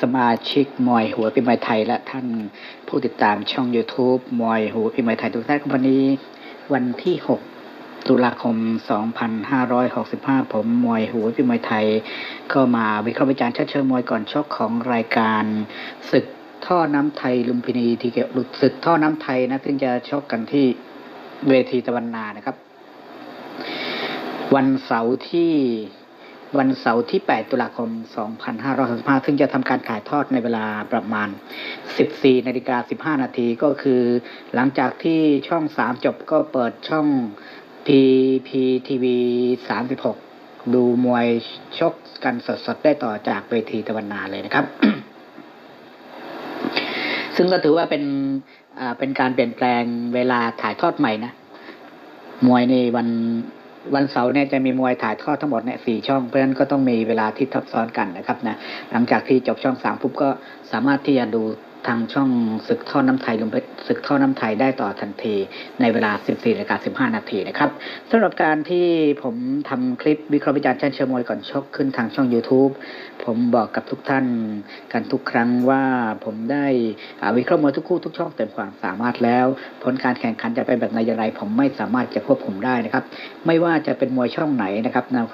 สมาชิกมวยหัวพิมายไทยและท่านผู้ติดตามช่อง YouTube มวยหัวพิมายไทยทุกท่านครับวันนี้ วันที่ 6 ตุลาคม 2565 ผมมวยหัวพิมายไทยก็มาวิเคราะห์วิจารณ์เชิดเชิงมวยก่อนชกของรายการศึกท่อน้ำไทยลุมพินีทีเกหลุดศึกท่อน้ำไทยนะซึ่งจะชกกันที่เวทีตะวันนานะครับ วันเสาร์ที่ วันเสาร์ที่ 8 ตุลาคม 2565 ซึ่งจะทำการถ่ายทอดในเวลาประมาณ 14นาฬิกา15 นาทีก็คือ หลังจากที่ช่อง 3 จบก็เปิดช่อง PPTV 36 ดูมวยชกกันสดๆ ได้ต่อจากเวทีตะวันนาเลยนะครับ ซึ่งก็ถือว่าเป็นเป็นการเปลี่ยนแปลงเวลาถ่ายทอดใหม่นะ มวยในวัน วันเสาร์เนี่ยจะมีมวยถ่ายทอดทั้งหมดเนี่ยสี่ช่อง เพราะฉะนั้นก็ต้องมีเวลาที่ทับซ้อนกันนะครับนะหลังจากที่จบช่องสามปุ๊บก็สามารถที่จะดูทางช่องศึกท่อน้ำไทยลงไปศึกท่อน้ำไทยได้ต่อทันทีในเวลา 14นาฬิกา15 นาทีนะครับสำหรับการที่ผมทำคลิปวิเคราะห์วิจารณ์เชิญเชิญมวยก่อนชกขึ้นทางช่อง YouTube ผมบอกกับทุกท่านกันทุกครั้งว่าผมได้วิเคราะห์มวยทุกคู่ทุกช่องเต็มความสามารถแล้ว ผลการแข่งขันจะเป็นแบบไหนอย่างไร ผมไม่สามารถจะควบคุมได้นะครับ ไม่ว่าจะเป็นมวยช่องไหนนะครับนะ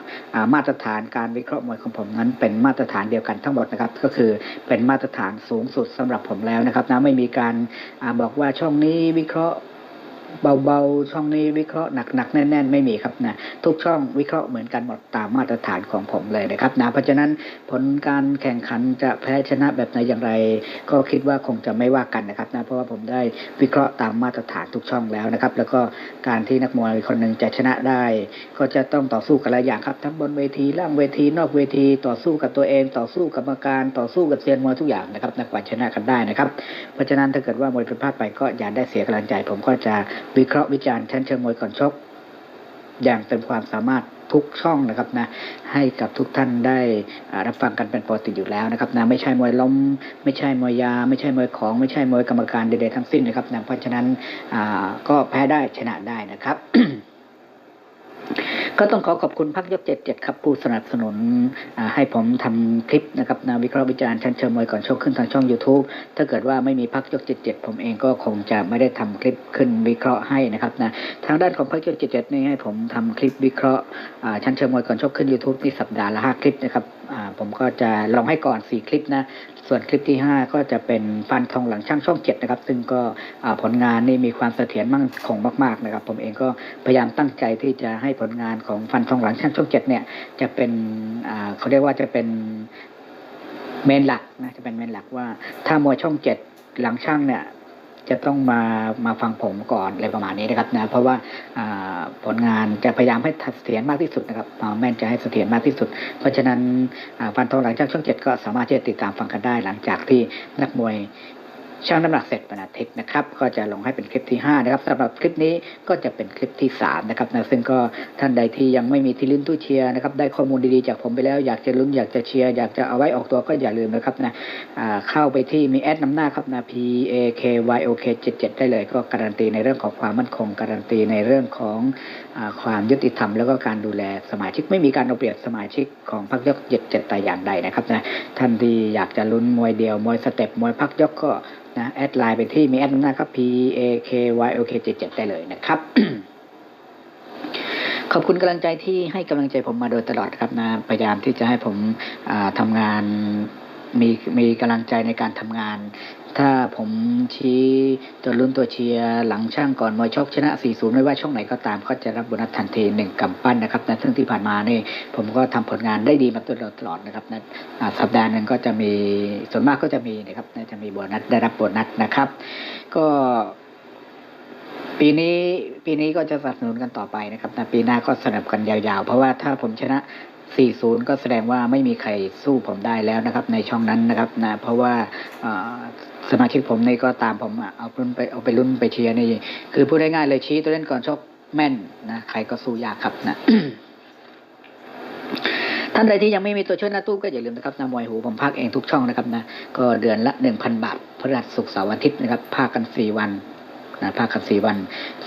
มาตรฐานการวิเคราะห์มวยของผมนั้น เป็นมาตรฐานเดียวกันทั้งหมดนะครับ ก็คือเป็นมาตรฐานสูงสุดสำหรับผมแล้วนะครับนะไม่มีการอบอกว่าช่องนี้วิเคราะห์ เบาๆ ช่องนี้วิเคราะห์หนักๆแน่น ๆ ไม่มีครับนะทุกช่องวิเคราะห์เหมือนกันหมดตามมาตรฐานของผมเลยนะครับนะเพราะฉะนั้นผลการแข่งขันจะแพ้ชนะแบบไหนอย่างไร ก็คิดว่าคงจะไม่ว่ากันนะครับนะเพราะว่าผมได้วิเคราะห์ตามมาตรฐานทุกช่องแล้วนะครับ แล้วก็การที่นักมวยคนหนึ่งจะชนะได้ ก็จะต้องต่อสู้กันหลายอย่างครับทั้งบนเวทีล่างเวทีนอกเวทีต่อสู้กับตัวเอง ต่อสู้กับกรรมการต่อสู้กับเซียนมวยทุกอย่างนะครับนักกว่าชนะกันได้นะครับ เพราะฉะนั้นถ้าเกิดว่ามวยผิดพลาดไปก็อย่าได้เสียกำลังใจ ผมก็จะวิเคราะห์วิจารณ์ชั้นเชิงมวยก่อนชก อย่างเต็มความสามารถทุกช่องนะครับนะให้กับทุกท่านได้รับฟังกันเป็นปกติอยู่แล้วนะครับนะไม่ใช่มวยล้ม ไม่ใช่มวยยา ไม่ใช่มวยของ ไม่ใช่มวยกรรมการใดๆทั้งสิ้นนะครับนะเพราะฉะนั้นก็แพ้ได้ชนะได้นะครับ ก็ต้องขอขอบคุณพักยกเจ็ดเจ็ดครับผู้สนับสนุนให้ผมทำคลิปนะครับนาวิเคราะห์วิจารณ์ชั้นเชิงมวยก่อนชกขึ้นทางช่อง YouTube ถ้าเกิดว่าไม่มีพักยกเจ็ดเจ็ดผมเองก็คงจะไม่ได้ทำคลิปขึ้นวิเคราะห์ให้นะครับนะทางด้านของพักยกเจ็ดเจ็ดนี่ให้ผมทำคลิปวิเคราะห์ชั้นเชิงมวยก่อนชกขึ้น YouTube นี่สัปดาห์ละห้าคลิปนะครับผมก็จะลองให้ก่อนสี่คลิปนะ ส่วนคลิปที่ 5 ก็จะเป็นฟันทองหลังช่างช่องเจ็ดนะครับ ซึ่งก็ผลงานนี่มีความเสถียรมั่นคงมากๆนะครับ ผมเองก็พยายามตั้งใจที่จะให้ผลงานของฟันทองหลังช่างช่องเจ็ดเนี่ย จะเป็นเขาเรียกว่าจะเป็นเมนหลักนะ จะเป็นเมนหลักว่าถ้ามวยช่องเจ็ดหลังช่างเนี่ย จะต้องมามาฟังผมก่อนอะไรประมาณนี้นะครับนะเพราะว่าผลงานจะพยายามให้เสถียรมากที่สุดนะครับแม่นจะให้เสถียรมากที่สุด เพราะฉะนั้นฟันทองหลังจากช่องเจ็ดก็สามารถที่จะติดตามฟังกันได้หลังจากที่นักมวย ช่างน้ำหนักเสร็จวันอาทิตย์นะครับก็จะลงให้เป็นคลิปที่5นะครับสำหรับคลิปนี้ก็จะเป็นคลิปที่3นะครับนะซึ่งก็ท่านใดที่ยังไม่มีที่ลิ้นตู้เชียร์นะครับได้ข้อมูลดีๆจากผมไปแล้วอยากจะลุ้นอยากจะเชียร์อยากจะเอาไว้ออกตัวก็อย่าลืมนะครับนะเข้าไปที่มีแอดนำหน้าครับนะ P A K Y O K 77ได้เลยก็การันตีในเรื่องของความมั่นคงการันตีในเรื่องของอความยุติธรรมแล้วก็การดูแลสมาชิกไม่มีการเอาเปรียบสมาชิกของพักยก77แต่อย่างใดนะครับนะท่านที่อยากจะลุ้นมวยเดียวมวยสเต็ปมวยพักยกก็นะแอดไลน์ไปที่มีแอดนำหน้าครับ P A K Y O K 77ได้เลยนะครับ ขอบคุณกำลังใจที่ให้กำลังใจผมมาโดยตลอดครับนะพยายามที่จะให้ผมอ่าทำงาน มีมีกำลังใจในการทำงาน ถ้าผมชี้ตัวลุ้นตัวเชียร์หลังช่างก่อนมวยชกชนะ 4-0 ไม่ว่าช่องไหนก็ตามก็จะรับโบนัสทันทีหนึ่งกำปั้นนะครับในะซึ่งที่ผ่านมานี่ผมก็ทำผลงานได้ดีมาตลอดตลอดนะครับนะสัปดาห์หนึ่งก็จะมีส่วนมากก็จะมีนะครับจะมีโบนัสได้รับโบนัสนะครับ ก็ปีนี้ปีนี้ก็จะสนับสนุนกันต่อไปนะครับนะปีหน้าก็สนับกันยาวๆ เพราะว่าถ้าผมชนะ 40 ก็แสดงว่าไม่มีใครสู้ผมได้แล้วนะครับ ในช่องนั้นนะครับนะเพราะว่าสมาชิกผมนี่ก็ตามผมเอารุ่นไปเอาไปรุ่นไปเชียร์นี่คือพูดง่ายๆเลยชี้ตัวเล่นก่อนชกแม่นนะใครก็สู้ยากครับนะท่านใดที่ยังไม่มีตัวช่วยหน้าตู้ก็อย่าลืมนะครับนะมวยหูผมพักเองทุกช่องนะครับนะก็เดือนละ1,000บาทพฤหัสศุกร์เสาร์อาทิตย์นะครับภาคกัน4วัน นะภาคกันสี่วัน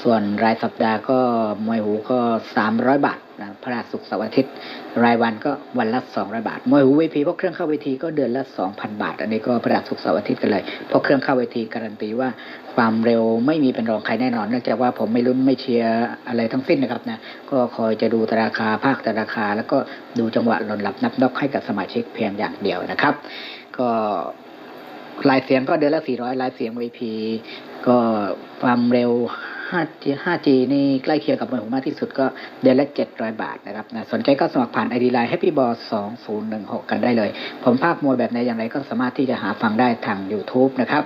ส่วนรายสัปดาห์ก็มวยหูก็สามร้อยบาทนะพระราศุกร์เสาร์อาทิตย์ รายวันก็วันละสองร้อยบาท มวยหูเวทีพวกเครื่องเข้าเวทีก็เดือนละสองพันบาท อันนี้ก็พระราศุกร์เสาร์อาทิตย์กันเลยพราะเครื่องเข้าเวทีการันตีว่าความเร็วไม่มีเป็นรองใครแน่นอนเนื่องจากว่าผมไม่ลุ้นไม่เชียร์อะไรทั้งสิ้นนะครับนะก็คอยจะดูตราคาภาคตราคา แล้วก็ดูจังหวะหล่นหลับนับนอกให้กับสมาชิกเพียงอย่างเดียวนะครับ ก็ลายเสียงก็เดือนละ400ลายเสียง VP ก็ ความเร็ว 5G 5G นี่ใกล้เคียงกับมือผมมากที่สุดก็เดือนละ 700 บาทนะครับนะสนใจก็สมัครผ่าน ID Line Happy Ball 2016 กันได้เลย ผมภาคมวยแบบไหนอย่างไรก็สามารถที่จะหาฟังได้ทาง YouTube นะครับ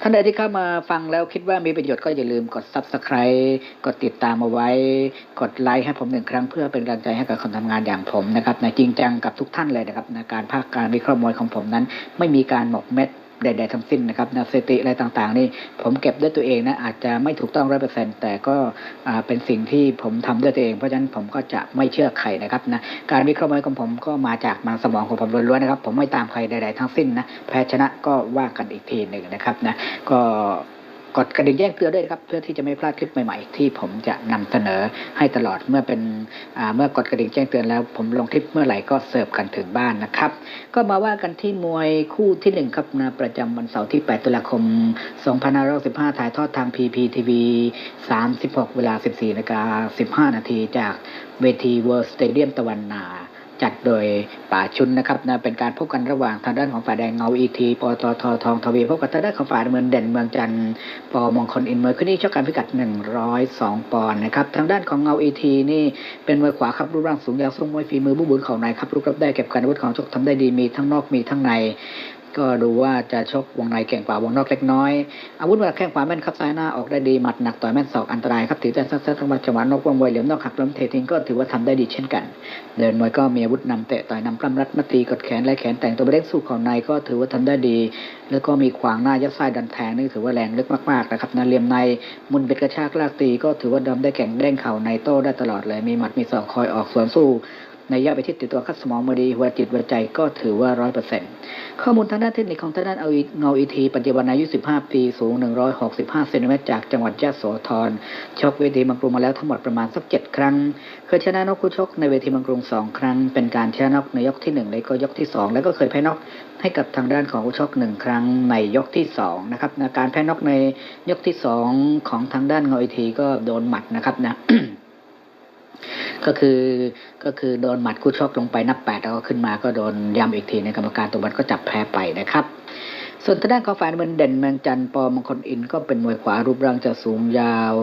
ท่านใดที่เข้ามาฟังแล้วคิดว่ามีประโยชน์ก็อย่าลืมกด Subscribe กดติดตามเอาไว้ กดไลค์ให้ผมหนึ่งครั้งเพื่อเป็นกำลังใจให้กับคนทำงานอย่างผมนะครับนะจริงจังกับทุกท่านเลยนะครับนะการภาคการวิเคราะห์มวยของผมนั้น ไม่มีการหมกเม็ด ใด ๆทั้งสิ้นนะครับนะสติอะไรต่างๆ นี่ผมเก็บด้วยตัวเองนะอาจจะไม่ถูกต้องร้อยเปอร์เซ็นแต่ก็เป็นสิ่งที่ผมทำด้วยตัวเอง เพราะฉะนั้นผมก็จะไม่เชื่อใครนะครับนะการวิเคราะห์มวยของผมก็มาจากมันสมองของผมล้วนๆนะครับ ผมไม่ตามใครใด ๆ ทั้งสิ้นนะแพ้ชนะก็ว่ากันอีกทีหนึ่งนะครับนะก็ กดกระดิ่งแจ้งเตือนด้วยครับ เพื่อที่จะไม่พลาดคลิปใหม่ๆ ที่ผมจะนำเสนอให้ตลอดเมื่อเป็นเมื่อกดกระดิ่งแจ้งเตือนแล้ว ผมลงคลิปเมื่อไหร่ก็เสิร์ฟกันถึงบ้านนะครับ ก็มาว่ากันที่มวยคู่ที่หนึ่งครับนะประจำวันเสาร์ที่ 8 ตุลาคม 2515ถ่ายทอดทาง PPTV 36 เวลา 14นาฬิกา15 นาทีจากเวที World Stadium ตะวันนา จัดโดยป่าชุนนะครับนะเป็นการพบกันระหว่างทางด้านของฝ่ายแดงเงาอีทีปตททองทวีพบกับทางด้านของฝ่ายเมืองเด่นเมืองจันทร์ปมงคลอินเมอร์ขึ้นนี่ชกกันพิกัด 102 ปอนด์นะครับทางด้านของเงาอีทีนี่เป็นมวยขวาครับรูปร่างสูงยาวทรงมวยฝีมือบุบุญของนายครับรูปรับได้เก็บการอาวุธของชกทำได้ดีมีทั้งนอกมีทั้งใน ก็ดูว่าจะชกวงในเก่งกว่าวงนอกเล็กน้อย อาวุธมาแข้งขวาแม่นครับซ้ายหน้าออกได้ดีหมัดหนักต่อยแม่นศอกอันตรายครับถือแต่ซักๆทั้งมดจังหวะนกวงมวเหลี่ยมนอกหักล้มเททิ้งก็ถือว่าทำได้ดีเช่นกัน เดินมวยก็มีอาวุธนำเตะต่อยนำปล้ำรัดมาตีกดแขนไล่แขนแต่งตัวไปเล็กสู้เข่าในก็ถือว่าทำได้ดี แล้วก็มีขวางหน้ายัดไส้ดันแทงนี่ถือว่าแรงลึกมากๆนะครับนะเหลี่ยมในมุนเบ็ดกระชากลากตีก็ถือว่าดำได้แข่งเด้งเข่าในโต้ได้ตลอดเลยมีหมัดมีศอกคอยออกสวนสู้ ในยะไปที่ติดตัวคัดสมองมาดีหัวจิตหัวใจก็ถือว่าร้อยเปอร์เซ็นต์ข้อมูลทางด้านเทคนิคของทางด้านเอาเงาอีทีปัจจุบันอายุ15 ปี สูง 165เซนติเมตรจากจังหวัดยะโสธรชกเวทีบางกรุงมาแล้วทั้งหมดประมาณสักเจ็ดครั้ง เคยชนะนกคู่ชกในเวทีบางกรุงสองครั้ง เป็นการชนะนกในยกที่หนึ่งและก็ยกที่สองแล้วก็เคยแพ้นกให้กับทางด้านของคู่ชกหนึ่งครั้งในยกที่สองนะครับนะการแพ้นกในยกที่สองของทางด้านเงาอีทีก็โดนหมัดนะครับนะ ก็คือก็คือโดนหมัดคู่ชกลงไปนับแปดแล้วก็ขึ้นมาก็โดนย้ำอีกทีในกรรมการตัวมันก็จับแพ้ไปนะครับส่วนทางด้านของฝ่ายน้ำเงินเด่นเมืองจันทร์ปอมงคลอินก็เป็นมวยขวารูปร่างจะสูงยาว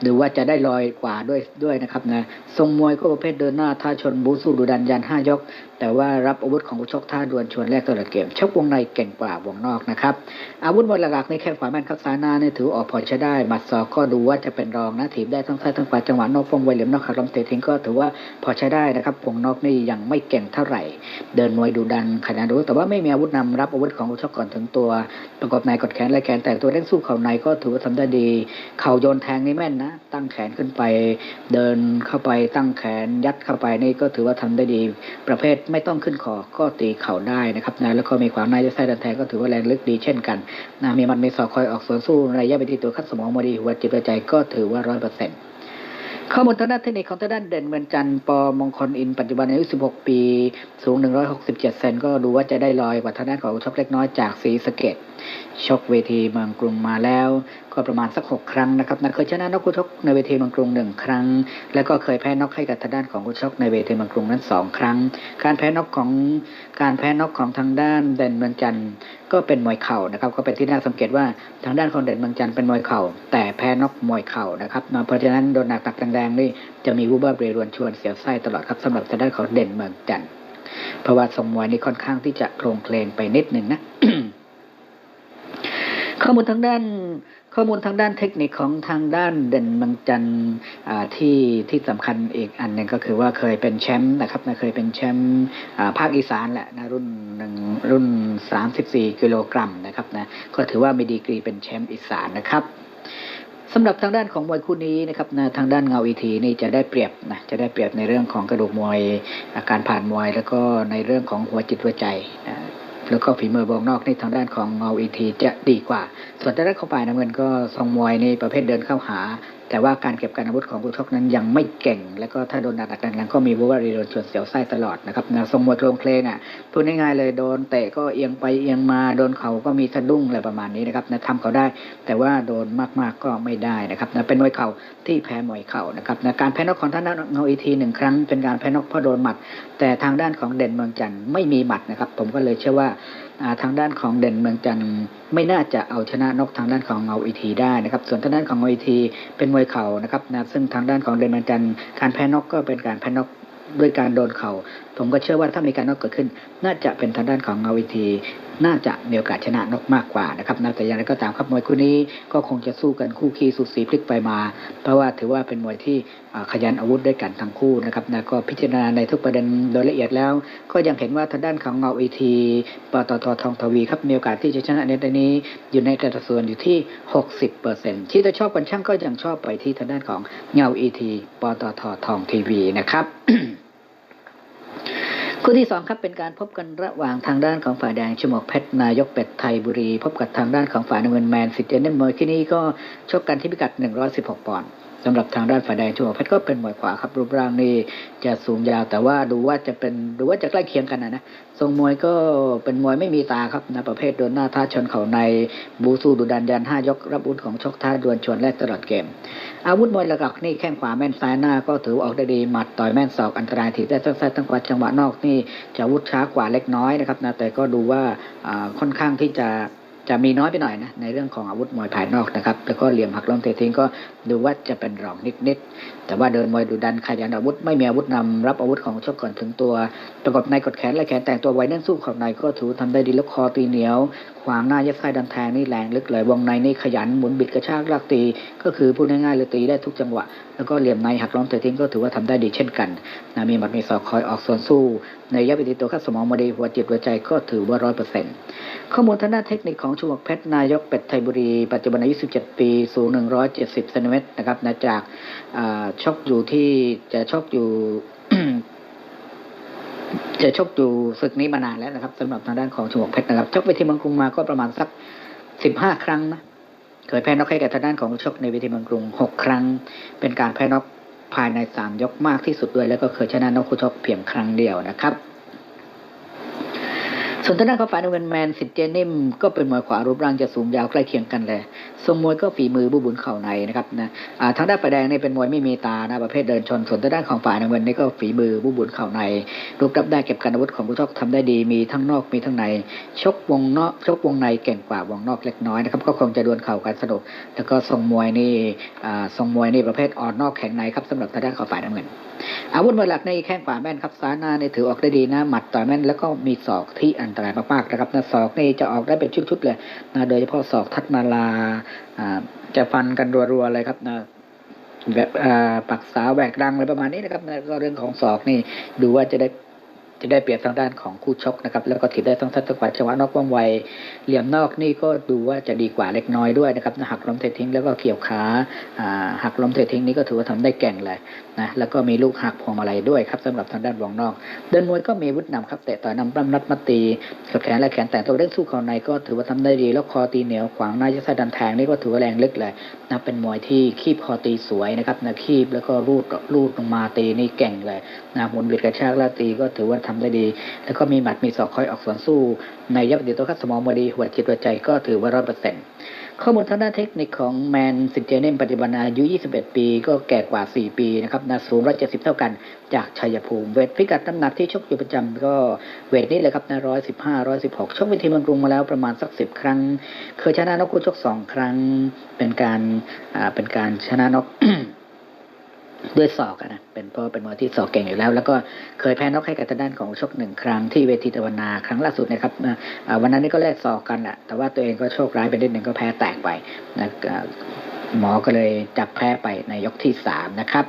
หรือว่าจะได้ลอยกว่าด้วยด้วยนะครับนะทรงมวยก็ประเภทเดินหน้าท่าชนบูสู้ดุดันยันห้ายก แต่ว่ารับอาวุธของผู้ชกท่าดวลชวนแรกตลอดเกมชกวงในเก่งกว่าวงนอกนะครับ อาวุธมวยหลักๆในแข้งขวาแม่นครับซ้ายหน้าเนี่ยถือออกพอใช้ได้หมัดศอกก็ดูว่าจะเป็นรองนะถีบได้ทั้งซ้ายทั้งขวาจังหวะนอกฟงไวเหลี่ยมนอกขาลำเตะทิ้งก็ถือว่าพอใช้ได้นะครับวงนอกนี่ยังไม่เก่งเท่าไหร่ เดินมวยดูดันขนาดดูแต่ว่าไม่มีอาวุธนำรับอาวุธของผู้ชกก่อนถึงตัว ประกอบในกดแขนไล่แขนแต่ตัวเล่นสู้เข่าในก็ถือว่าทำได้ดี เข่าโยนแทงนี่แม่นนะตั้งแขนขึ้นไป เดินเข้าไปตั้งแขนยัดเข้าไปนี่ก็ถือว่าทำได้ดีประเภทไม่ต้องขึ้นคอก็ตีเข่าได้นะครับนะแล้วก็มีขวางในยัดไส้ดันแทงก็ถือว่าแรงลึกดีเช่นกันนะมีมันมีศอกคอยออกสวนสู้ระยะไปที่ตัวคัดสมองมาดีหัวจิตใจก็ถือว่าร้อยเปอร์เซ็นต์ข้อมูลทางด้านเทคนิคของทางด้านเด่นเมืองจันทร์ปอมงคลอินปัจจุบันอายุ 16 ปี สูง 167 เซนก็ดูว่าจะได้ลอยกว่าทางด้านของชกเล็กน้อยจากศรีสเกดชกเวทีเมืองกรุงมาแล้ว ก็ประมาณสัก 6 ครั้งนะครับนะเคยชนะนกคู่ชกในเวทีเมืองกรุงหนึ่งครั้ง แล้วก็เคยแพ้นกให้กับทางด้านของคู่ชกในเวทีเมืองกรุงนั้นสองครั้ง การแพ้นกของการแพ้นกของทางด้านเด่นเมืองจันทร์ก็เป็นมวยเข่านะครับก็เป็นที่น่าสังเกตว่าทางด้านของเด่นเมืองจันทร์เป็นมวยเข่า แต่แพ้นกมวยเข่านะครับนะเพราะฉะนั้นโดนหนักตักแรงๆนี่จะมีวูบบ้าเบรวนชวนเสียวไส้ตลอดครับสำหรับทางด้านของเด่นเมืองจันทร์เพราะว่าทรงมวยนี่ค่อนข้างที่จะโครงเคลงไปนิดหนึ่งนะ ข้อมูลทางด้านข้อมูลทางด้านเทคนิคของทางด้านเด่นเมืองจันที่ที่สำคัญอีกอันหนึ่งก็คือว่าเคยเป็นแชมป์นะครับนะเคยเป็นแชมป์ภาคอีสานแหละนะรุ่นหนึ่งรุ่น 34 กิโลกรัมนะครับนะก็ถือว่ามีดีกรีเป็นแชมป์อีสานนะครับสำหรับทางด้านของมวยคู่นี้นะครับนะทางด้านเงาอีทีนี่จะได้เปรียบนะจะได้เปรียบในเรื่องของกระดูกมวยอาการผ่านมวย แล้วก็ในเรื่องของหัวจิตหัวใจนะ แล้วก็ฝีมือวงนอกในทางด้านของเงาอีทีจะดีกว่า ส่วนทางด้านของฝ่ายน้ำเงินก็ทรงมวยในประเภทเดินเข้าหา แต่ว่าการเก็บการอาวุธของผู้ชกนั้นยังไม่เก่ง แล้วก็ถ้าโดนหนักดังก็มีบูวารีโดนชวนเสียวไส้ตลอดนะครับนะทรงมวยโครงเพลงอะพูดง่ายๆเลยโดนเตะก็เอียงไปเอียงมาโดนเขาก็มีสะดุ้งอะไรประมาณนี้นะครับนะทำเขาได้ แต่ว่าโดนมากๆก็ไม่ได้นะครับนะเป็นมวยเข่าที่แพ้มวยเข่านะครับนะการแพ้นอกของท่านเงาอีทีหนึ่งครั้งเป็นการแพ้นอกเพราะโดนหมัด แต่ทางด้านของเด่นเมืองจันทร์ไม่มีหมัดนะครับ ผมก็เลยเชื่อว่า ทางด้านของเด่นเมืองจันทร์ไม่น่าจะเอาชนะนกทางด้านของเงาอีทีได้นะครับ ส่วนทางด้านของเงาอีทีเป็นมวยเข่านะครับนะซึ่งทางด้านของเด่นเมืองจันทร์การแพ้นกก็เป็นการแพ้นกด้วยการโดนเข่าผมก็เชื่อว่าถ้ามีการนอกเกิดขึ้น น่าจะเป็นทางด้านของเงาอีที น่าจะมีโอกาสชนะนกมากกว่านะครับนะแต่อย่างไรก็ตามครับมวยคู่นี้ก็คงจะสู้กันคู่ขี้สุดสีพลิกไปมา เพราะว่าถือว่าเป็นมวยที่ขยันอาวุธด้วยกันทั้งคู่นะครับนะก็พิจารณาในทุกประเด็นโดยละเอียดแล้ว ก็ยังเห็นว่าทางด้านของเงาอีทีปตททองทวีครับมีโอกาสที่จะชนะในตอนนี้อยู่ในอัตราส่วนอยู่ที่ 60เปอร์เซ็นต์ที่จะชอบกันช่างก็ยังชอบไปที่ทางด้านของเงาอีทีปตททองทีวีนะครับ คู่ที่สองครับเป็นการพบกันระหว่างทางด้านของฝ่ายแดงชมวกเพชรนายกเป็ดไทยบุรี พบกับทางด้านของฝ่ายน้ำเงินแมนสิทธิ์เจนเนมมวยที่นี่ก็ชกกันที่พิกัด 116 ปอนด์ สำหรับทางด้านฝ่ายแดงชมวกเพชรก็เป็นมวยขวาครับ รูปร่างนี่จะสูงยาวแต่ว่าดูว่าจะเป็นดูว่าจะใกล้เคียงกันนะนะทรงมวยก็เป็นมวยไม่มีตาครับนะประเภทโดนหน้าท่าชนเข่าในบูสู้ดุดันยันห้ายกรับอุนของชกท่าดวลชวนแรกตลอดเกม อาวุธมวยหลักๆนี่แข้งขวาแม่นซ้ายหน้าก็ถือออกได้ดีหมัดต่อยแม่นศอกอันตรายถีบได้สั้นๆตั้งกว่าจังหวะนอกนี่จะวุธช้ากว่าเล็กน้อยนะครับนะแต่ก็ดูว่าค่อนข้างที่จะ จะมีน้อยไปหน่อยนะในเรื่องของอาวุธมวยภายนอกนะครับ แล้วก็เหลี่ยมหักล้มเตะทิ้งก็ดูว่าจะเป็นรองนิดๆ แต่ว่าเดินมวยดูดันขยันอาวุธไม่มีอาวุธนำรับอาวุธของชกก่อนถึงตัวประกอบในกดแขนและแขนแต่งตัวไว้นั่นสู้ข่าในก็ถือทำได้ดีแล้วคอตีเหนียว ขวางหน้ายัดไส้ดันแทงนี่แรงลึกเลยวงในนี่ขยันหมุนบิดกระชากลากตี ก็คือพูดง่ายๆเลยตีได้ทุกจังหวะ แล้วก็เหลี่ยมในหักล้มเตะทิ้งก็ถือว่าทำได้ดีเช่นกันนะมีหมัดมีศอกคอยออกส่วนสู้ ในระยะวิธีตัวข้าสมองมาดีหัวจิตหัวใจก็ถือว่าร้อยเปอร์เซ็นต์ข้อมูลทางด้านเทคนิคของชูวกเพชรนายกเป็ดไทยบุรี ปัจจุบันอายุ 17 ปี สูง 170เซนติเมตรนะครับนะจากอ่าชกอยู่ที่จะชกอยู่จะชกอยู่ศึกนี้มานานแล้วนะครับสำหรับทางด้านของชวกเพชรนะครับชกไปที่เมืองกรุงมาก็ประมาณสักสิบห้าครั้งนะเคยแพ้น็อกให้กับทางด้านของชกในเวทีเมืองกรุงหกครั้ง เป็นการแพ้น็อกภายในสามยกมากที่สุดด้วย แล้วก็เคยชนะน็อกคู่ชกเพียงครั้งเดียวนะครับ ส่วนทางด้านของฝ่ายน้ำเงินแมนสิทธิ์เจนิ่มก็เป็นมวยขวารูปร่างจะสูงยาวใกล้เคียงกันเลยทรงมวยก็ฝีมือบุบุญเข่าในนะครับนะอ่าทางด้านฝ่ายแดงนี่เป็นมวยไม่มีตานะประเภทเดินชน ส่วนทางด้านของฝ่ายน้ำเงินนี่ก็ฝีมือบุบุญเข่าใน รูปรับได้เก็บการอาวุธของผู้ชกทำได้ดีมีทั้งนอกมีทั้งใน ชกวงนอกชกวงในเก่งกว่าวงนอกเล็กน้อยนะครับก็คงจะดวลเข่ากันสนุกแล้วก็ทรงมวยนี่ทรงมวยนี่ประเภทอ่อนนอกแข็งในครับสำหรับทางด้านของฝ่ายน้ำเงินอาวุธมวยหลักในแข้งขวาแม่นครับซ้ายหน้านี่ถือออกได้ดีนะหมัดต่อยแม่นแล้วก็มีศอกที่อันตรายมากๆนะครับนะศอกนี่จะออกได้เป็นชุดๆเลยนะโดยเฉพาะศอกทัดนาลาจะฟันกันรัวๆเลยครับนะแบบอ่าปักษาแหวกดังอะไรประมาณนี้นะครับนะก็เรื่องของศอกนี่ดูว่าจะได้ จะได้เปรียบทางด้านของคู่ชกนะครับแล้วก็ถีบได้ทั้งทัดจังหวะจังหวะนอกว่องไวเหลี่ยมนอกนี่ก็ดูว่าจะดีกว่าเล็กน้อยด้วยนะครับหักล้มเททิ้งแล้วก็เกี่ยวขาหักล้มเททิ้งนี่ก็ถือว่าทำได้แก่งเลยนะแล้วก็มีลูกหักพวงมาลัยด้วยครับสำหรับทางด้านวงนอก เดินมวยก็มีวุธนำครับเตะต่อยนำปล้ำนัดมาตีกดแขนและแขนแต่งตัวเล่นสู้เขาในก็ถือว่าทำได้ดีแล้วคอตีเหนียวขวางหน้ายัดไส้ดันแทงนี่ก็ถือว่าแรงลึกเลยนะเป็นมวยที่คีบคอตีสวยนะครับนะคีบแล้วก็รูดรูดลงมาตีนี่เก่งเลยนะหมุนบิดกระชากแล้วตีก็ถือว่าทำได้ดี แล้วก็มีหมัดมีศอกคอยออกสวนสู้ ในยับติดตัวคัดสมองมาดีหัวจิตหัวใจก็ถือว่าร้อยเปอร์เซ็นต์ข้อมูลทางด้านเทคนิคของแมนสินเจเนมปัจจุบันอายุ 21 ปี ก็แก่กว่า 4 ปีนะครับนะสูง170 เท่ากันจากชัยภูมิเวทพิกัดน้ำหนักที่ชกอยู่ประจำก็เวทนี้เลยครับนะ115 116 ชกเวทีเมืองกรุงมาแล้วประมาณสัก 10 ครั้ง เคยชนะนกคู่ชก 2 ครั้ง เป็นการอ่าเป็นการชนะนก ด้วยศอกนะเป็นเพราะเป็นมวยที่ศอกเก่งอยู่แล้ว แล้วก็เคยแพ้นอกให้กับทางด้านของชกหนึ่งครั้งที่เวทีตะวันนาครั้งล่าสุดนะครับวันนั้นนี่ก็แลกศอกกันแหละแต่ว่าตัวเองก็โชคร้ายไปนิดหนึ่งก็แพ้แตกไปนะหมอก็เลยจับแพ้ไปในยกที่สามนะครับ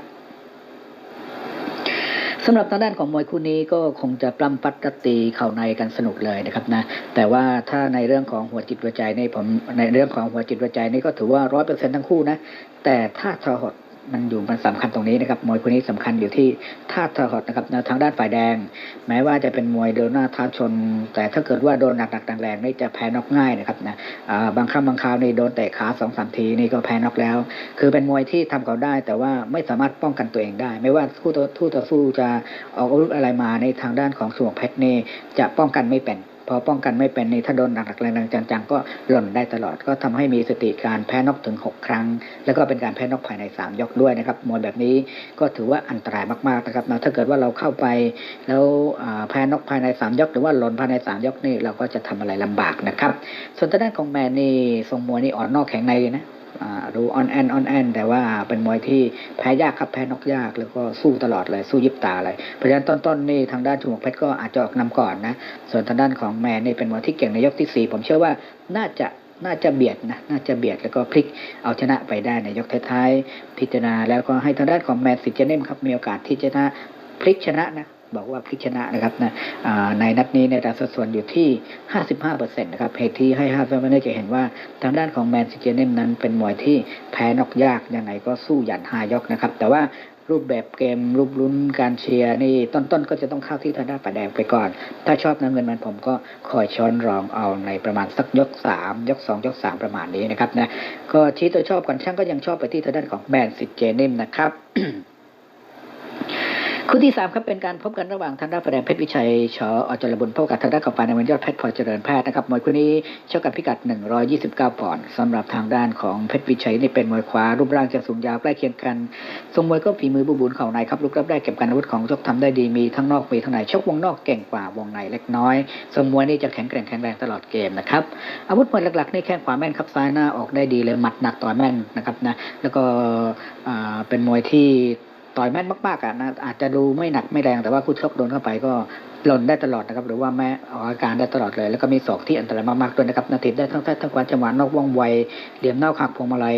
สำหรับทางด้านของมวยคู่นี้ก็คงจะปล้ำปัดตตีเข่าในกันสนุกเลยนะครับนะแต่ว่าถ้าในเรื่องของหัวจิตหัวใจในผมในเรื่องของหัวจิตหัวใจนี่ก็ถือว่าร้อยเปอร์เซ็นต์ทั้งคู่นะแต่ถ้าทอหด มันอยู่มันสำคัญตรงนี้นะครับมวยคู่นี้สำคัญอยู่ที่ท่าทรหดนะครับแนวทางด้านฝ่ายแดง แม้ว่าจะเป็นมวยเดินหน้าท้าชน แต่ถ้าเกิดว่าโดนหนักๆแรงๆนี่จะแพ้น็อกง่ายนะครับนะอ่าบางครั้งบางคราวนี่โดนเตะขาสองสามทีนี่ก็แพ้น็อกแล้ว คือเป็นมวยที่ทำเขาได้ แต่ว่าไม่สามารถป้องกันตัวเองได้ ไม่ว่าคู่ต่อคู่ต่อสู้จะออกอาวุธอะไรมาในทางด้านของสวงเพชรนี่จะป้องกันไม่เป็น พอป้องกันไม่เป็นนี่ถ้าโดนหนักๆแรงๆจังๆ ก็หล่นได้ตลอดก็ทำให้มีสติการแพ้นอกถึง 6 ครั้ง แล้วก็เป็นการแพ้นอกภายใน 3 ยกด้วยนะครับมวยแบบนี้ก็ถือว่าอันตรายมากๆนะครับนะถ้าเกิดว่าเราเข้าไป แล้วแพ้นอกภายใน 3 ยก หรือว่าหล่นภายใน 3 ยกนี่เราก็จะทำอะไรลำบากนะครับ ส่วนทางด้านของแมนนี่ทรงมวยนี่อ่อนนอกแข็งในนะ ดูออนแอนออนแอนแต่ว่าเป็นมวยที่แพ้ยากครับแพ้นอกยากแล้วก็สู้ตลอดเลยสู้ยิบตาเลยเพราะฉะนั้นต้นๆนี่ทางด้านชมวกเพชรก็อาจจะออกนำก่อนนะ ส่วนทางด้านของแมนนี่เป็นมวยที่เก่งในยกที่สี่ผมเชื่อว่าน่าจะน่าจะเบียดนะ น่าจะเบียดแล้วก็พลิกเอาชนะไปได้ในยกท้ายๆพิจารณาแล้วก็ให้ทางด้านของแมนสิเจเนมครับมีโอกาสที่จะนะพลิกชนะนะ บอกว่าพลิกชนะนะครับนะในนัดนี้เนี่ยแต่ส่วนอยู่ที่ 55%นะครับเหตุที่ให้5เพื่อนจะเห็นว่าทางด้านของแมนซิเจเนมนั้นเป็นมวยที่แพ้นอกยากยังไงก็สู้หยันหายกนะครับ แต่ว่ารูปแบบเกมรูปลุ้นการเชียร์นี่ต้นๆ ก็จะต้องเข้าที่ทางด้านป่าแดงไปก่อน ถ้าชอบน้ำเงินมันผมก็คอยช้อนรองเอาในประมาณสักยกสามยกสองยกสามประมาณนี้นะครับนะก็ชี้ตัวชอบกันช่างก็ยังชอบไปที่ทางด้านของแมนซิเจเนมนะครับ คู่ที่สามครับเป็นการพบกันระหว่างทางด้านฝ่ายแดงเพชรวิชัยชออจรบุญพบกับทางด้านของฝ่ายน้ำเงินยอดเพชรพอเจริญแพทย์นะครับมวยคู่นี้เช่ากับพิกัด 129 ปอนด์สำหรับทางด้านของเพชรวิชัยนี่เป็นมวยขวารูปร่างจะสูงยาวใกล้เคียงกันทรงมวยก็ฝีมือบุบุนเข่าในครับลุกรับได้เก็บการอาวุธของชกทำได้ดีมีทั้งนอกมีทั้งในชกวงนอกเก่งกว่าวงในเล็กน้อยทรงมวยนี่จะแข็งแกร่งแข็งแรงตลอดเกมนะครับอาวุธมวยหลักๆนี่แข้งขวาแม่นครับซ้ายหน้าออกได้ดีเลยหมัดหนักต่อยแม่นนะครับนะแล้วก็เป็นมวยที่ ต่อยแม่นมากๆอะนะอาจจะดูไม่หนักไม่แรงแต่ว่าคู่ชกโดนเข้าไปก็หล่นได้ตลอดนะครับ หรือว่าแม่ออกอาการได้ตลอดเลย แล้วก็มีศอกที่อันตรายมากๆด้วยนะครับนาทีได้ทั้งแท้ทั้งความจังหวะนอกว่องไวเหลี่ยมนอกหักพวงมาลัย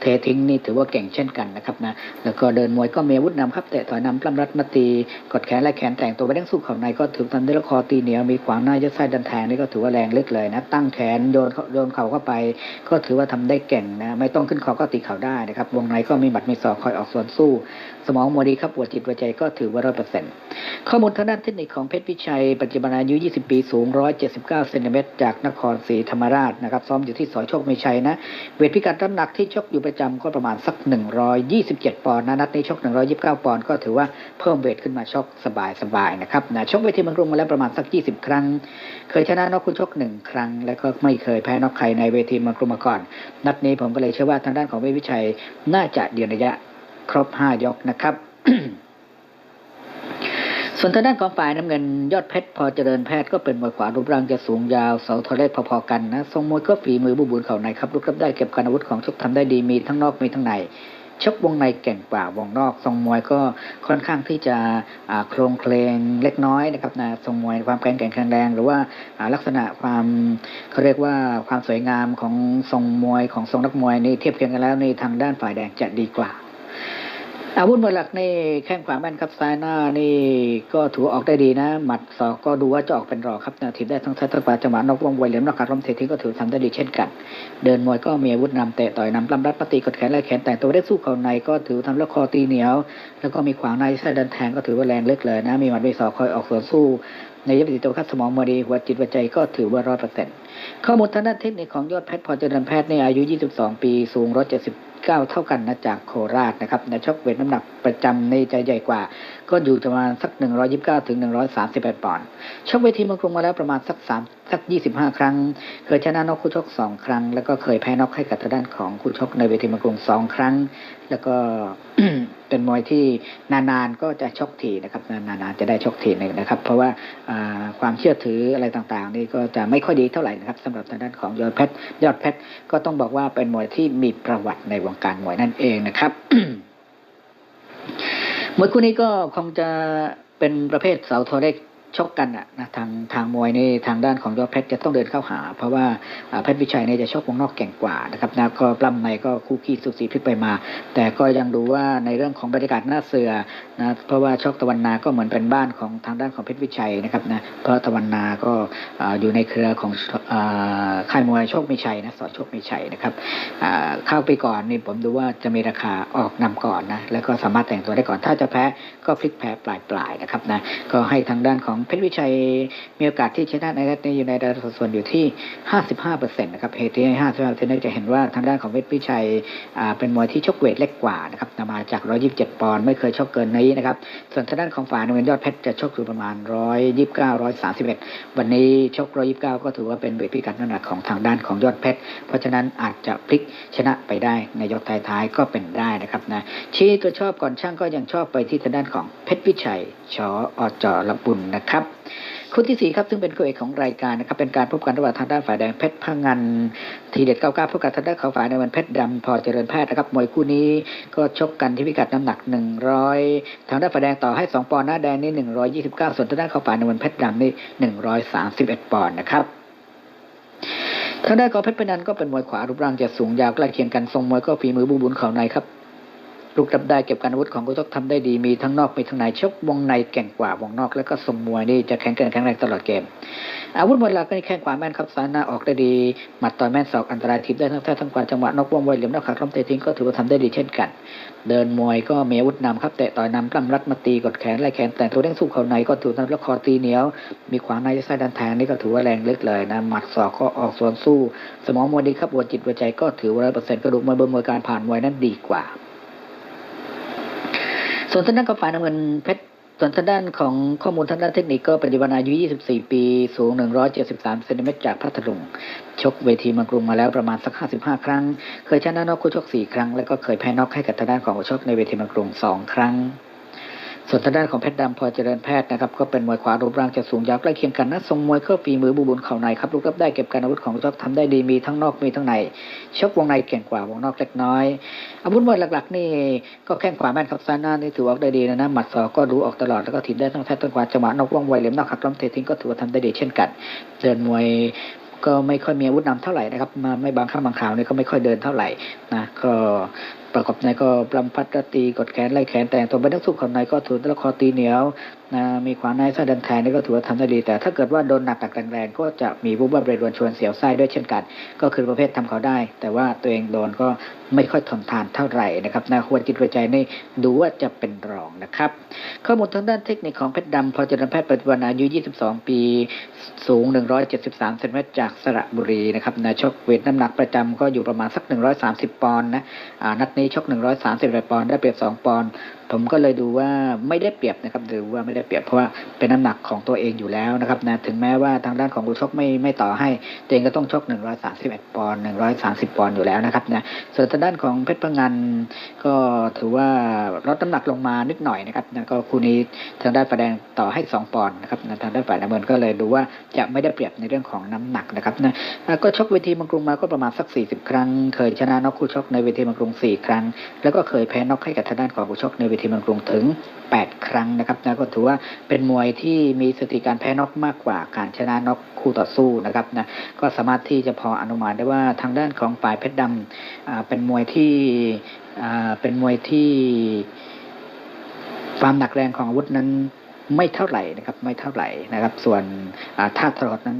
เททิ้งนี่ถือว่าเก่งเช่นกันนะครับนะแล้วก็เดินมวยก็มีอาวุธนำครับแต่ถอยนำปล้ำรัดมาตีกดแขนและแขนแต่งตัวไปทั้งสู้เข่าในก็ถือทันได้ละคอตีเหนียวมีขวางหน้ายัดไส้ดันแทงนี่ก็ถือว่าแรงลึกเลยนะตั้งแขนโยนโยนเข่าเข้าไป ก็ถือว่าทำได้เก่งนะไม่ต้องขึ้นคอก็ตีเข่าได้นะครับวงในก็มีบัตรมีศอกคอยออกส่วนสู้ สมองมวยดีครับปวดจิตปวดใจก็ถือว่าร้อยเปอร์เซ็นต์ข้อมูลทางด้านเทคนิคของเพชรพิชัย ปัจจุบันอายุ 20 ปีสูง 179เซนติเมตรจากนครศรีธรรมราชนะครับซ้อมอยู่ที่สอยโชคมีชัยนะเวทพิกัดน้ำหนักที่ชกอยู่ประจำก็ประมาณสัก 127 ปอนด์นะนัดนี้ชก 129 ปอนด์ก็ถือว่าเพิ่มเวทขึ้นมาชกสบายๆนะครับนะชกเวทีเมืองกรุงมาแล้วประมาณสัก 20 ครั้ง เคยชนะนอกคุณชกหนึ่งครั้ง แล้วก็ไม่เคยแพ้นอกใครในเวทีเมืองกรุงมาก่อน นัดนี้ผมก็เลยเชื่อว่าทางด้านของเวทวิชัยน่าจะเดียวระยะครบ 5 ยกนะครับ ส่วนทางด้านของฝ่ายน้ำเงินยอดเพชรพอเจริญแพทย์ก็เป็นมวยขวารูปร่างจะสูงยาวเสาทอเลพอๆกันนะทรงมวยก็ฝีมือบุบุนเข่าในครับลุกรับได้เก็บการอาวุธของชกทำได้ดีมีทั้งนอกมีทั้งในชกวงในเก่งกว่าวงนอกทรงมวยก็ค่อนข้างที่จะโครงเคลงเล็กน้อยนะครับนะทรงมวยความแข็งแกร่งแข็งแรงหรือว่าลักษณะความเขาเรียกว่าความสวยงามของทรงมวยของทรงนักมวยนี่เทียบเคียงกันแล้วในทางด้านฝ่ายแดงจะดีกว่า อาวุธมวยหลักนี่แข้งขวาแม่นครับซ้ายหน้านี่ก็ถือออกได้ดีนะ หมัดศอกก็ดูว่าจะออกเป็นรอครับนะทีมได้ทั้งซ้ายทั้งขวาจังหวะนอกวงไวเหลี่ยมนอกการล้มเททิ้งก็ถือทำได้ดีเช่นกัน เดินมวยก็มีอาวุธนำเตะต่อยนำปล้ำรัดปฏิกดแขนและแขนแต่งตัวได้สู้เข่าในก็ถือทำแล้วคอตีเหนียว แล้วก็มีขวางในไส้ดันแทงก็ถือว่าแรงเล็กเลยนะ มีหมัดมีศอกคอยออกสวนสู้ในยบติตัวคัดสมองมวยดีหัวจิตหัวใจก็ถือว่าร้อยเปอร์เซ็นต์ข้อมูลทางด้านเทคนิคของยอดเพชรพอเจริญแพทย์ในอายุ 22 ปี สูง 9 เท่ากันนะจากโคราชนะครับในชกเวทน้ำหนักประจำในใจใหญ่กว่า ก็อยู่ประมาณสัก 129ถึง138 ปอนด์ชกเวทีเมืองกรุงมาแล้วประมาณสัก3สัก 25 ครั้ง เคยชนะนอกคู่ชก 2 ครั้ง แล้วก็เคยแพ้นอกให้กับทางด้านของคู่ชกในเวทีเมืองกรุง 2 ครั้ง แล้วก็เป็นมวยที่นานๆก็จะชกทีนะครับนานๆจะได้ชกทีหนึ่งนะครับ เพราะว่าความเชื่อถืออะไรต่างๆ นี่ก็จะไม่ค่อยดีเท่าไหร่นะครับสำหรับทางด้านของยอดเพชรยอดเพชรก็ต้องบอกว่าเป็นมวยที่มีประวัติในวงการมวยนั่นเองนะครับ มวยคู่นี้ก็คงจะเป็นประเภทเสาทอเล็ก ชกกันอะนะทางทางมวยนี่ทางด้านของยอดเพชรจะต้องเดินเข้าหา เพราะว่าเพชรวิชัยเนี่ยจะชกวงนอกเก่งกว่านะครับนะก็ปล้ำในก็คู่ขี้สุสีพลิกไปมา แต่ก็ยังดูว่าในเรื่องของบรรยากาศหน้าเสือนะเพราะว่าชกตะวันนาก็เหมือนเป็นบ้านของทางด้านของเพชรวิชัยนะครับนะเพราะตะวันนาก็ออยู่ในเครือของอ่าค่ายมวยโชคมีชัยนะสอโชคมีชัยนะครับอ่าเข้าไปก่อนนี่ผมดูว่าจะมีราคาออกนำก่อนนะแล้วก็สามารถแต่งตัวได้ก่อนถ้าจะแพ้ก็พลิกแพ้ปลายๆนะครับนะก็ให้ทางด้านของเพชรวิชัยมีโอกาสที่ชนะในนัดนี้อยู่ในราสัดส่วนอยู่ที่ 55%นะครับเหตุที่ให้55%เนื่องจากเห็นว่าทางด้านของเพชรวิชัยอ่าเป็นมวยที่ชกเวทเล็กกว่านะครับมาจาก 127 ปอนด์ไม่เคยชกเกินนี้นะครับส่วนทางด้านของฝ่ายน้ำเงินยอดเพชรจะชกอยู่ประมาณ 129 131 วันนี้ชก 129 ก็ถือว่าเป็นเวทพิกัดน้ำหนักของทางด้านของยอดเพชรเพราะฉะนั้นอาจจะพลิกชนะไปได้ในยกท้ายๆก็เป็นได้นะครับนะชี้ตัวชอบก่อนช่างก็ยังชอบไปที่ทางด้านของเพชรวิชัยชออจอระบุญนะครับครับคู่ที่สี่ครับ ซึ่งเป็นคู่เอกของรายการนะครับ เป็นการพบกันระหว่างทางด้านฝ่ายแดงเพชรพังงัน ทีเด็ดเก้าเก้าพบกับทางด้านของฝ่ายในวันเพชรดำพอเจริญแพทย์นะครับ มวยคู่นี้ก็ชกกันที่พิกัดน้ำหนักหนึ่งร้อยทางด้านฝ่ายแดงต่อให้สองปอนด์หน้าแดงนี่หนึ่งร้อยยี่สิบเก้าส่วนทางด้านของฝ่ายในวันเพชรดำนี่หนึ่งร้อยสามสิบเอ็ดปอนด์นะครับทางด้านของเพชรพนันก็เป็นมวยขวารูปร่างจะสูงยาวใกล้เคียงกันทรงมวยก็ฝีมือบูบุญเข่าในครับ ลูกดับได้เก็บการอาวุธของกุตกทำได้ดีมีทั้งนอกมีทั้งในชกวงในเก่งกว่าวงนอกแล้วก็ทรงมวยนี่จะแข็งแกร่งแข็งแรงตลอดเกม อาวุธมวยหลักก็แข้งขวาแม่นครับซ้ายหน้าออกได้ดีหมัดต่อยแม่นศอกอันตรายทิพได้ทั้งแท้ทั้งกว่าจังหวะนอกวงมวเหลี่ยมนอกขาล้มเตะทิ้งก็ถือว่าทำได้ดีเช่นกัน เดินมวยก็มีอาวุธนำครับเตะต่อยนำกล้ำรัดมาตีกดแขนไล่แขนแต่ตัวเด้งสู้เข่าในก็ถือทำแล้วคอตีเหนียว มีขวางในไส้ดันแทงนี่ก็ถือว่าแรงลึกเลยนะหมัดศอกก็ออกส่วนสู้ สมองมวยดีครับหัวจิตหัวใจก็ถือว่าร้อยเปอร์เซ็นต์กระดูกมวยบนมวยการผ่านมวยนั้นดีกว่า ส่วนทางด้านของฝ่ายน้ำเงินเพชรส่วนทางด้านของข้อมูลทางด้านเทคนิคก็ปัจจุบันอายุ 24 ปี สูง 173เซนติเมตรจากพัทลุง ชกเวทีมังกรุงมาแล้วประมาณสัก 55 ครั้ง เคยชนะนอกคู่ชก 4 ครั้ง และก็เคยแพ้นอกให้กับทางด้านของคู่ชกในเวทีมังกรุง 2 ครั้ง ส่วนทางด้านของเพชรดำพอเจริญแพทย์นะครับก็เป็นมวยขวารูปร่างจะสูงยาวใกล้เคียงกันนะทรงมวยเข้าฝีมือบูบุญเข่าในครับลูกรับได้เก็บการอาวุธของชกทำได้ดีมีทั้งนอกมีทั้งในชกวงในเก่งกว่าวงนอกเล็กน้อย อาวุธมวยหลักๆ นี่ก็แข้งขวาแม่นครับซ้ายหน้านี่ถือว่าออกได้ดีนะนะหมัดศอกก็รู้ออกตลอดแล้วก็ถีบได้ทั้งแท้ทั้งขวาจังหวะนอกว่องไวเหลี่ยมนอกหักล้มเททิ้งก็ถือว่าทำได้ดีเช่นกัน เดินมวยก็ไม่ค่อยมีอาวุธนำเท่าไหร่นะครับมาไม่บางครั้งบางคราวนี่ก็ไม่ค่อยเดินเท่าไหร่นะก็ ประกอบในก็ปลำพัดตีกดแขนไล่แขนแต่งตัวไปนักสู้ของในก็ถือแล้วคอตีเหนียว นะมีขวาในไส้ดันแทงนี่ก็ถือว่าทำได้ดี แต่ถ้าเกิดว่าโดนหนักหนักแรงๆก็จะมีบุบบับเรดวนชวนเสียวไส้ด้วยเช่นกัน ก็คือประเภททำเขาได้ แต่ว่าตัวเองโดนก็ไม่ค่อยทนทานเท่าไหร่นะครับนะควรจิตหัวใจนี่ดูว่าจะเป็นรองนะครับ ข้อมูลทางด้านเทคนิคของเพชรดำพอเจริญแพทย์ปัจจุบันอายุ 22 ปี สูง 173เซนติเมตรจากสระบุรีนะครับนะชกเวทน้ำหนักประจำก็อยู่ประมาณสัก 130 ปอนด์นะอ่านัดนี้ชก 130ปอนด์ได้เปรียบ 2 ปอนด์ ผมก็เลยดูว่าไม่ได้เปรียบนะครับดูว่าไม่ได้เปรียบเพราะว่าเป็นน้ำหนักของตัวเองอยู่แล้วนะครับนะถึงแม้ว่าทางด้านของกูชกไม่ไม่ต่อให้ตัวเองก็ต้องชก 131 ปอนด์130 ปอนด์อยู่แล้วนะครับนะส่วนทางด้านของเพชรพงันก็ถือว่าลดน้ำหนักลงมานิดหน่อยนะครับนะก็คู่นี้ทางด้านฝ่ายแดงต่อให้ 2 ปอนด์นะครับนะทางด้านฝ่ายน้ำเงินก็เลยดูว่าจะไม่ได้เปรียบในเรื่องของน้ำหนักนะครับนะก็ชกเวทีมังกรุงมาก็ประมาณสัก 40 ครั้ง เคยชนะน็อกคู่ชกในเวทีมังกรุง 4 ครั้ง แล้วก็เคยแพ้น็อกให้กับทางด้านของคู่ชกในเวทีมังกรุงถึง 8 ครั้งนะครับนะก็ถือว่าเป็นมวยที่มีสถิติการแพ้น็อกมากกว่าการชนะน็อกคู่ต่อสู้นะครับนะก็สามารถที่จะพออนุมานได้ว่าทางด้านของฝ่ายเพชรดำอ่าเป็นมวยที่อ่าเป็นมวยที่ความหนักแรงของอาวุธนั้นไม่เท่าไหร่นะครับไม่เท่าไหร่นะครับ ส่วนอ่าท่าตลอดนั้น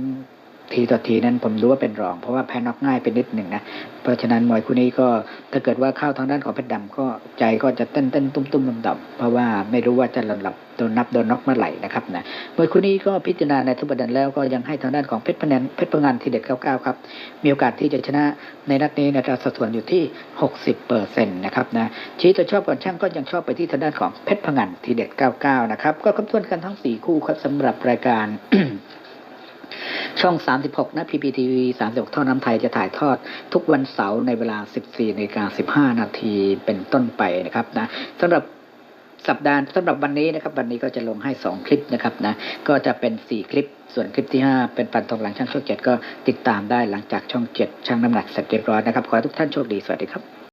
ทีต่อทีนั้นผมรู้ว่าเป็นรอง เพราะว่าแพ้น็อกง่ายเป็นนิดหนึ่งนะ เพราะฉะนั้นมวยคู่นี้ก็ถ้าเกิดว่าเข้าทางด้านของเพชรดำก็ใจก็จะเต้นเต้นตุ้มตุ้มต่ำต่ำเพราะว่าไม่รู้ว่าจะหล่นหลับโดนนับโดนน็อกเมื่อไหร่นะครับนะมวยคู่นี้ก็พิจารณาในทุกประเด็นแล้วก็ยังให้ทางด้านของเพชรพะแนเพชรพงันทีเด็ด99ครับมีโอกาสที่จะชนะในนัดนี้ในอัตราสัดส่วนอยู่ที่ 60เปอร์เซ็นต์นะครับนะชี้จะชอบก่อนช่างก็ยังชอบไปที่ทางด้านของเพชรพงันทีเด็ด99นะครับก็ครบถ้วนกันทั้ง 4 คู่ครับสำหรับรายการ ช่อง 36 นะ PPTV 36 เท่าน้ำไทยจะถ่ายทอดทุกวันเสาร์ในเวลา 14นาฬิกา15 นาทีเป็นต้นไปนะครับนะสำหรับสัปดาห์สำหรับวันนี้นะครับ วันนี้ก็จะลงให้ 2 คลิปนะครับนะก็จะเป็น 4 คลิปส่วนคลิปที่ 5 เป็นปันทองหลังช่างช่องเจ็ดก็ติดตามได้หลังจากช่อง7ช่างน้ำหนักเสร็จเรียบร้อยนะครับ ขอให้ทุกท่านโชคดี สวัสดีครับ